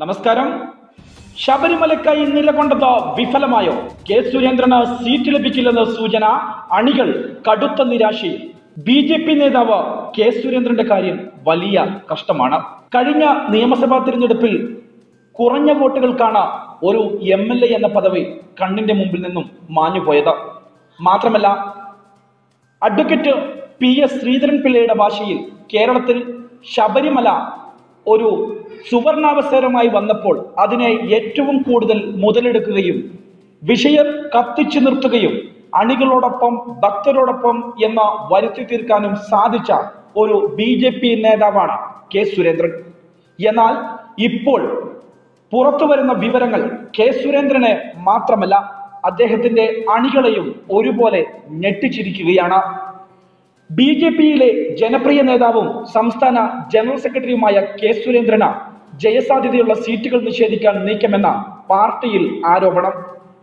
നമസ്കാരം. ശബരിമലക്കായി നിലകൊണ്ടത് വിഫലമായോ? കെ സുരേന്ദ്രന് സീറ്റ് ലഭിക്കില്ലെന്ന സൂചന അണികൾ കടുത്ത നിരാശയിൽ. ബി ജെ പി നേതാവ് കെ സുരേന്ദ്രന്റെ കാര്യം വലിയ കഷ്ടമാണ്. കഴിഞ്ഞ നിയമസഭാ തിരഞ്ഞെടുപ്പിൽ കുറഞ്ഞ വോട്ടുകൾക്കാണ് ഒരു എം എൽ എ എന്ന പദവി കണ്ണിന്റെ മുമ്പിൽ നിന്നും മാഞ്ഞുപോയത് മാത്രമല്ല അഡ്വക്കേറ്റ് പി എസ് ശ്രീധരൻ പിള്ളയുടെ ഭാഷയിൽ കേരളത്തിൽ ശബരിമല ഒരു സുവർണാവസരമായി വന്നപ്പോൾ അതിനെ ഏറ്റവും കൂടുതൽ മുതലെടുക്കുകയും വിഷയം കത്തിച്ചു നിർത്തുകയും അണികളോടൊപ്പം ഭക്തരോടൊപ്പം എന്ന വരുത്തി തീർക്കാനും സാധിച്ച ഒരു ബി ജെ പി നേതാവാണ് കെ സുരേന്ദ്രൻ. എന്നാൽ ഇപ്പോൾ പുറത്തു വരുന്ന വിവരങ്ങൾ കെ സുരേന്ദ്രനെ മാത്രമല്ല അദ്ദേഹത്തിന്റെ അണികളെയും ഒരുപോലെ ഞെട്ടിച്ചിരിക്കുകയാണ്. ബി ജെ പിയിലെ ജനപ്രിയ നേതാവും സംസ്ഥാന ജനറൽ സെക്രട്ടറിയുമായ കെ സുരേന്ദ്രന് ജയസാധ്യതയുള്ള സീറ്റുകൾ നിഷേധിക്കാൻ നീക്കമെന്ന പാർട്ടിയിൽ ആരോപണം.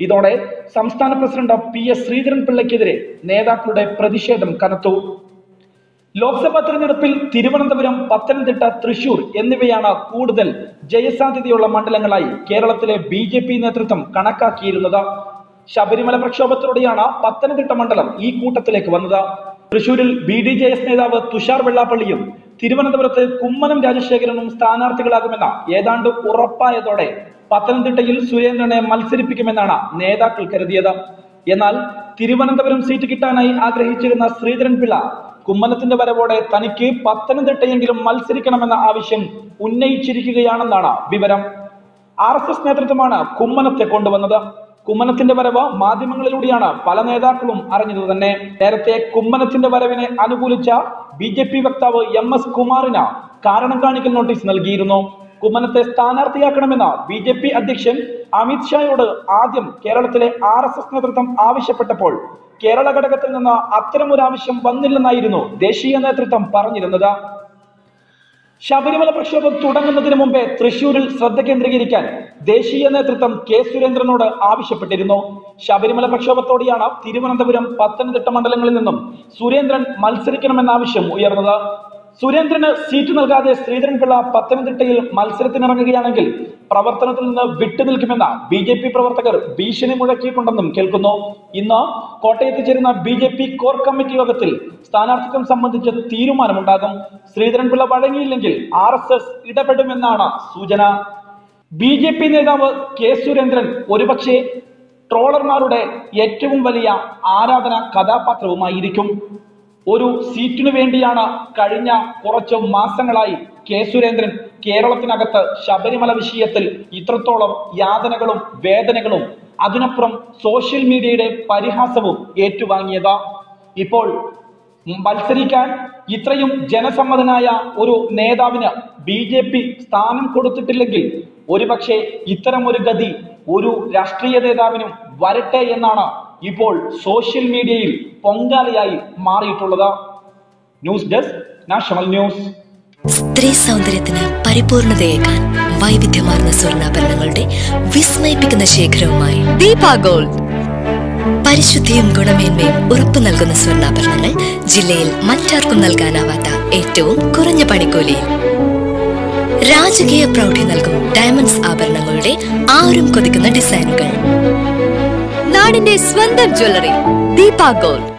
ഇതോടെ സംസ്ഥാന പ്രസിഡന്റ് പി എസ് ശ്രീധരൻ പിള്ളയ്ക്കെതിരെ നേതാക്കളുടെ പ്രതിഷേധം കനത്തു. ലോക്സഭാ തെരഞ്ഞെടുപ്പിൽ തിരുവനന്തപുരം പത്തനംതിട്ട തൃശൂർ എന്നിവയാണ് കൂടുതൽ ജയസാധ്യതയുള്ള മണ്ഡലങ്ങളായി കേരളത്തിലെ ബി ജെ പി നേതൃത്വം കണക്കാക്കിയിരുന്നത്. ശബരിമല പ്രക്ഷോഭത്തിലൂടെയാണ് പത്തനംതിട്ട മണ്ഡലം ഈ കൂട്ടത്തിലേക്ക് വന്നത്. തൃശൂരിൽ ബി ഡി ജെ എസ് നേതാവ് തുഷാർ വെള്ളാപ്പള്ളിയും തിരുവനന്തപുരത്ത് കുമ്മനം രാജശേഖരനും സ്ഥാനാർത്ഥികളാകുമെന്ന ഏതാണ്ട് ഉറപ്പായതോടെ പത്തനംതിട്ടയിൽ സുരേന്ദ്രനെ മത്സരിപ്പിക്കുമെന്നാണ് നേതാക്കൾ കരുതിയത്. എന്നാൽ തിരുവനന്തപുരം സീറ്റ് കിട്ടാനായി ആഗ്രഹിച്ചിരുന്ന ശ്രീധരൻ പിള്ള കുമ്മനത്തിന്റെ വരവോടെ തനിക്ക് പത്തനംതിട്ടയെങ്കിലും മത്സരിക്കണമെന്ന ആവശ്യം ഉന്നയിച്ചിരിക്കുകയാണെന്നാണ് വിവരം. ആർ എസ് എസ് നേതൃത്വമാണ് കുമ്മനത്തെ കൊണ്ടുവന്നത്. കുമ്മനത്തിന്റെ വരവ് മാധ്യമങ്ങളിലൂടെയാണ് പല നേതാക്കളും അറിഞ്ഞത് തന്നെ. നേരത്തെ കുമ്മനത്തിന്റെ വരവിനെ അനുകൂലിച്ച ബി ജെ പി വക്താവ് എം എസ് കുമാറിന് കാരണം കാണിക്കൽ നോട്ടീസ് നൽകിയിരുന്നു. കുമ്മനത്തെ സ്ഥാനാർത്ഥിയാക്കണമെന്ന് ബി ജെ പി അധ്യക്ഷൻ അമിത്ഷായോട് ആദ്യം കേരളത്തിലെ ആർ എസ് എസ് നേതൃത്വം ആവശ്യപ്പെട്ടപ്പോൾ കേരള ഘടകത്തിൽ നിന്ന് അത്തരമൊരു ആവശ്യം വന്നില്ലെന്നായിരുന്നു ദേശീയ നേതൃത്വം പറഞ്ഞിരുന്നത്. ശബരിമല പ്രക്ഷോഭം തുടങ്ങുന്നതിന് മുമ്പേ തൃശൂരിൽ ശ്രദ്ധ കേന്ദ്രീകരിക്കാൻ ദേശീയ നേതൃത്വം കെ സുരേന്ദ്രനോട് ആവശ്യപ്പെട്ടിരുന്നു. ശബരിമല പ്രക്ഷോഭത്തോടെയാണ് തിരുവനന്തപുരം പത്തനംതിട്ട മണ്ഡലങ്ങളിൽ നിന്നും സുരേന്ദ്രൻ മത്സരിക്കണമെന്ന ആവശ്യം ഉയർന്നത്. സുരേന്ദ്രന് സീറ്റ് നൽകാതെ ശ്രീധരൻപിള്ള പത്തനംതിട്ടയിൽ മത്സരത്തിനിറങ്ങുകയാണെങ്കിൽ പ്രവർത്തനത്തിൽ നിന്ന് വിട്ടുനിൽക്കുമെന്ന ബി ജെ പി പ്രവർത്തകർ ഭീഷണി മുഴക്കിയിട്ടുണ്ടെന്നും കേൾക്കുന്നു. ഇന്ന് കോട്ടയത്ത് ചേരുന്ന B J P core committee യോഗത്തിൽ സ്ഥാനാർത്ഥിത്വം സംബന്ധിച്ച തീരുമാനമുണ്ടാകും. ശ്രീധരൻപിള്ള വഴങ്ങിയില്ലെങ്കിൽ ആർ എസ് എസ് ഇടപെടുമെന്നാണ് സൂചന. ബി ജെ പി നേതാവ് കെ സുരേന്ദ്രൻ ഒരുപക്ഷെ ട്രോളർമാരുടെ ഏറ്റവും വലിയ ആരാധന കഥാപാത്രവുമായിരിക്കും. ഒരു സീറ്റിനു വേണ്ടിയാണ് കഴിഞ്ഞ കുറച്ച് മാസങ്ങളായി കെ സുരേന്ദ്രൻ കേരളത്തിനകത്ത് ശബരിമല വിഷയത്തിൽ ഇത്രത്തോളം യാതനകളും വേദനകളും അതിനപ്പുറം സോഷ്യൽ മീഡിയയുടെ പരിഹാസവും ഏറ്റുവാങ്ങിയത്. ഇപ്പോൾ മത്സരിക്കാൻ ഇത്രയും ജനസമ്മതനായ ഒരു നേതാവിന് ബി ജെ പി സ്ഥാനം കൊടുത്തിട്ടില്ലെങ്കിൽ ഒരുപക്ഷെ ഇത്തരമൊരു ഗതി ഒരു രാഷ്ട്രീയ നേതാവിനും വരട്ടെ എന്നാണ് ഇപ്പോൾ സോഷ്യൽ മീഡിയയിൽ പൊങ്കാലയായി മാറിയിട്ടുള്ളത് ന്യൂസ് ഡെസ്ക് നാഷണൽ ന്യൂസ്. സ്ത്രീ സൗന്ദര്യത്തിന് പരിപൂർണതയേക്കാൻ വൈവിധ്യമാർന്ന സ്വർണാഭരണങ്ങളുടെ വിസ്മയിപ്പിക്കുന്ന ശേഖരവുമായി ദീപ ഗോൾഡ്. പരിശുദ്ധിയും ഗുണമേന്മയും ഉറപ്പു നൽകുന്ന സ്വർണാഭരണങ്ങൾ ജില്ലയിൽ മറ്റാർക്കും നൽകാനാവാത്ത ഏറ്റവും കുറഞ്ഞ പണിക്കൂലിയിൽ രാജകീയ പ്രൗഢി നൽകും ഡയമണ്ട്സ് ആഭരണങ്ങളുടെ ആരും കൊതിക്കുന്ന ഡിസൈനുകൾ. നാടിന്റെ സ്വന്തം ജ്വല്ലറി ദീപ ഗോൾഡ്.